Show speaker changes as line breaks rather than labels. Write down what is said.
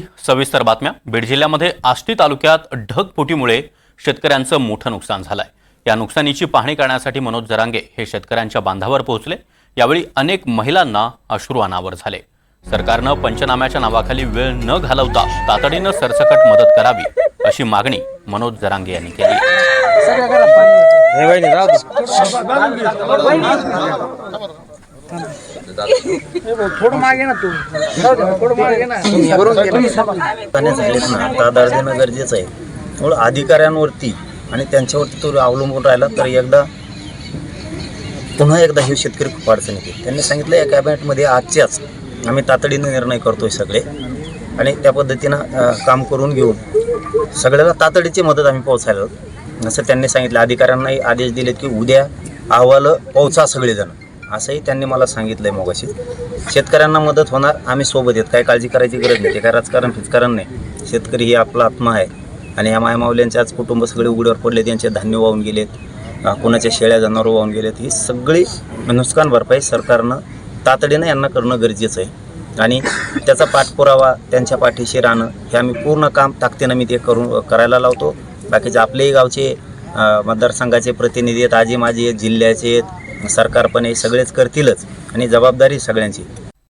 सविस्तर बातम्या. बीड जिल्ह्यामध्ये आष्टी तालुक्यात ढगफुटीमुळे शेतकऱ्यांचं मोठं नुकसान झालंय. या नुकसानीची पाहणी करण्यासाठी मनोज जरांगे हे शेतकऱ्यांच्या बांधावर पोहोचले. यावेळी अनेक महिलांना अश्रू अनावर झाले. सरकारनं पंचनाम्याच्या नावाखाली वेळ न घालवता तातडीनं सरसकट मदत करावी अशी मागणी मनोज जरांगे यांनी केली.
हे.
थोडं मागे ना तू. थोडं मागे ना.
तादार देणं गरजेचं आहे. त्यामुळं अधिकाऱ्यांवरती आणि त्यांच्यावरती तो अवलंबून राहिला तर एकदा पुन्हा एकदा हे शेतकरी खूप अडचणीत येते त्यांनी सांगितलं या कॅबिनेटमध्ये आजच्याच आम्ही तातडीनं निर्णय करतोय सगळे आणि त्या पद्धतीनं काम करून घेऊन सगळ्याला तातडीची मदत आम्ही पोहोचायला असं त्यांनी सांगितलं. अधिकाऱ्यांनाही आदेश दिलेत की उद्या अहवाल पोहोचा सगळेजण. असंही त्यांनी मला सांगितलं आहे मगाशी. शेतकऱ्यांना मदत होणार आम्ही सोबत येत काय काळजी करायची गरज नाही. ते काय राजकारण फिजकारण नाही. शेतकरी ही आपला आत्मा आहे. आणि या मायमावल्यांचे आज कुटुंब सगळे उघड्यावर पडले त्यांचे धान्य वाहून गेलेत. अं, कोणाच्या शेळ्या जनावर वाहून गेलेत. ही सगळी नुकसान भरपाई सरकारनं तातडीनं यांना करणं गरजेचं आहे. आणि त्याचा पाठपुरावा त्यांच्या पाठीशी राहणं हे आम्ही पूर्ण काम ताकदीनं मी ते करून करायला लावतो. बाकीचे आपलेही गावचे मतदारसंघाचे प्रतिनिधी आहेत आजी माजी आहेत जिल्ह्याचे आहेत सरकार पण हे सगळेच करतीलच आणि जबाबदारी सगळ्यांची.